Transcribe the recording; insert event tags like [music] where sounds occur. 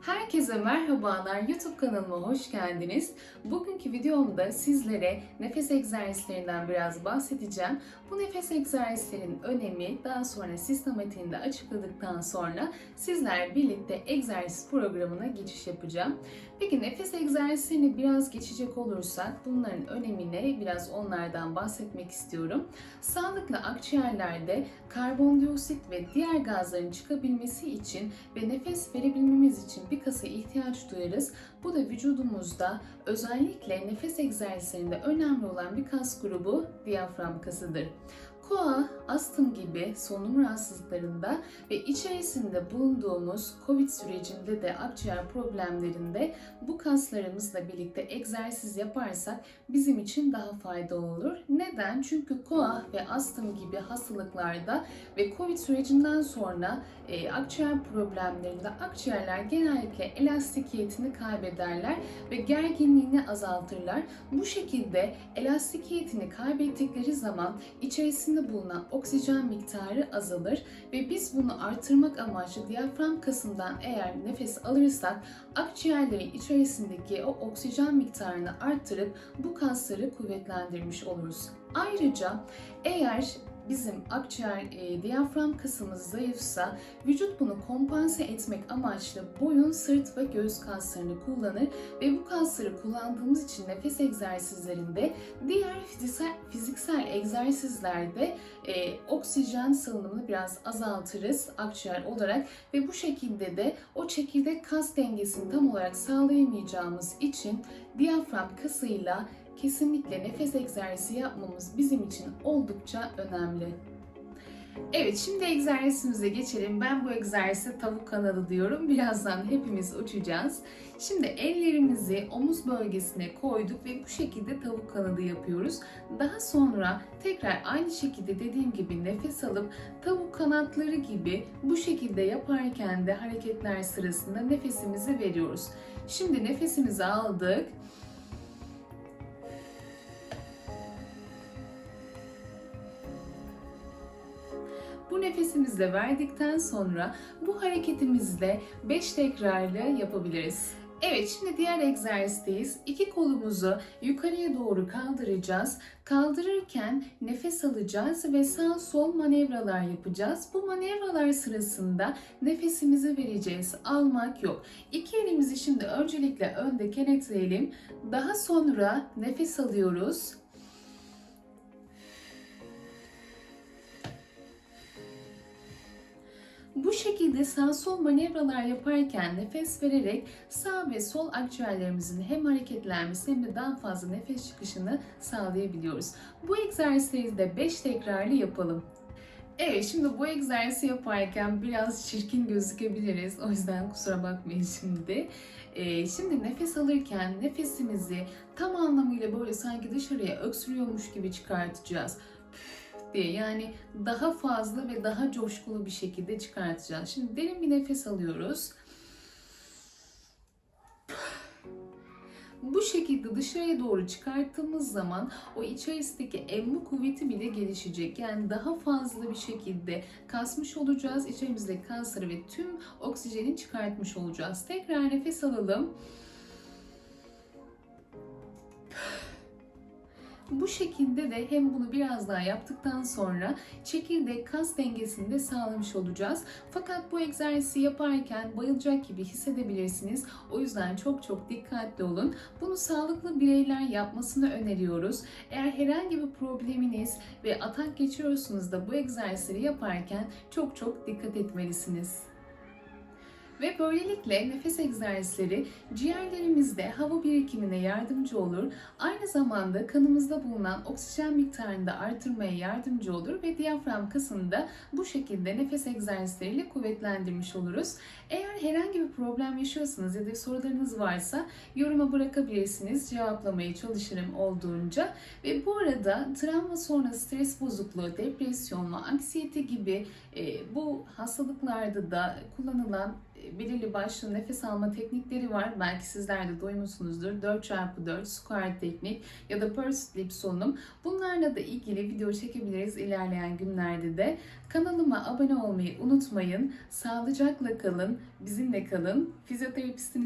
Herkese merhabalar. YouTube kanalıma hoş geldiniz. Bugünkü videomda sizlere nefes egzersizlerinden biraz bahsedeceğim. Bu nefes egzersizlerin önemi daha sonra sistematiğini de açıkladıktan sonra sizler birlikte egzersiz programına geçiş yapacağım. Peki nefes egzersizlerini biraz geçecek olursak bunların önemine biraz onlardan bahsetmek istiyorum. Sağlıklı akciğerlerde karbondioksit ve diğer gazların çıkabilmesi için ve nefes verebilmemiz için bir kasa ihtiyaç duyarız. Bu da vücudumuzda özellikle nefes egzersizlerinde önemli olan bir kas grubu diyafram kasıdır. Koa, astım gibi solunum rahatsızlıklarında ve içerisinde bulunduğumuz COVID sürecinde de akciğer problemlerinde bu kaslarımızla birlikte egzersiz yaparsak bizim için daha faydalı olur. Neden? Çünkü koa ve astım gibi hastalıklarda ve COVID sürecinden sonra e, akciğer problemlerinde akciğerler genellikle elastikiyetini kaybederler ve gerginliğini azaltırlar. Bu şekilde elastikiyetini kaybettikleri zaman içerisinde bulunan oksijen miktarı azalır ve biz bunu artırmak amaçlı diyafram kasından eğer nefes alırsak akciğerlerin içerisindeki o oksijen miktarını arttırıp bu kasları kuvvetlendirmiş oluruz. Ayrıca eğer bizim akciğer e, diyafram kasımız zayıfsa vücut bunu kompanse etmek amaçlı boyun, sırt ve göğüs kaslarını kullanır ve bu kasları kullandığımız için nefes egzersizlerinde diğer fiziksel, fiziksel egzersizlerde e, oksijen salınımını biraz azaltırız akciğer olarak ve bu şekilde de o çekirdek kas dengesini tam olarak sağlayamayacağımız için diyafram kasıyla kesinlikle nefes egzersizi yapmamız bizim için oldukça önemli. Evet şimdi egzersizimize geçelim. Ben bu egzersize tavuk kanadı diyorum. [laughs] Birazdan hepimiz uçacağız. Şimdi ellerimizi omuz bölgesine koyduk ve bu şekilde tavuk kanadı yapıyoruz. Daha sonra tekrar aynı şekilde dediğim gibi nefes alıp tavuk kanatları gibi bu şekilde yaparken de hareketler sırasında nefesimizi veriyoruz. Şimdi nefesimizi aldık. Bu nefesimizi de verdikten sonra bu hareketimizi de 5 tekrarla yapabiliriz. Evet şimdi diğer egzersizdeyiz. İki kolumuzu yukarıya doğru kaldıracağız. Kaldırırken nefes alacağız ve sağ sol manevralar yapacağız. Bu manevralar sırasında nefesimizi vereceğiz. Almak yok. İki elimizi şimdi öncelikle önde kenetleyelim. Daha sonra nefes alıyoruz. Bu şekilde sağ sol manevralar yaparken nefes vererek sağ ve sol akciğerlerimizin hem hareketlenmesi hem de daha fazla nefes çıkışını sağlayabiliyoruz. Bu egzersizleri de 5 tekrarlı yapalım. Evet şimdi bu egzersizi yaparken biraz çirkin gözükebiliriz. O yüzden kusura bakmayın şimdi. Ee, şimdi nefes alırken nefesimizi tam anlamıyla böyle sanki dışarıya öksürüyormuş gibi çıkartacağız diye yani daha fazla ve daha coşkulu bir şekilde çıkartacağız. Şimdi derin bir nefes alıyoruz. Bu şekilde dışarıya doğru çıkarttığımız zaman o içerisindeki emme kuvveti bile gelişecek. Yani daha fazla bir şekilde kasmış olacağız. İçerimizdeki kasları ve tüm oksijeni çıkartmış olacağız. Tekrar nefes alalım. Bu şekilde de hem bunu biraz daha yaptıktan sonra çekirdek kas dengesini de sağlamış olacağız. Fakat bu egzersizi yaparken bayılacak gibi hissedebilirsiniz. O yüzden çok çok dikkatli olun. Bunu sağlıklı bireyler yapmasını öneriyoruz. Eğer herhangi bir probleminiz ve atak geçiriyorsunuz da bu egzersizleri yaparken çok çok dikkat etmelisiniz. Ve böylelikle nefes egzersizleri ciğerlerimizde hava birikimine yardımcı olur. Aynı zamanda kanımızda bulunan oksijen miktarını da artırmaya yardımcı olur ve diyafram kasını da bu şekilde nefes egzersizleriyle kuvvetlendirmiş oluruz. Eğer herhangi bir problem yaşıyorsanız ya da sorularınız varsa yoruma bırakabilirsiniz. Cevaplamaya çalışırım olduğunca. Ve bu arada travma sonrası stres bozukluğu, depresyon ve anksiyete gibi e, bu hastalıklarda da kullanılan e, belirli başlı nefes alma teknikleri var. Belki sizler de duymuşsunuzdur. 4x4 squat teknik ya da purse sleep solunum. Bunlarla da ilgili video çekebiliriz ilerleyen günlerde de. Kanalıma abone olmayı unutmayın. Sağlıcakla kalın, bizimle kalın. Fizyoterapistiniz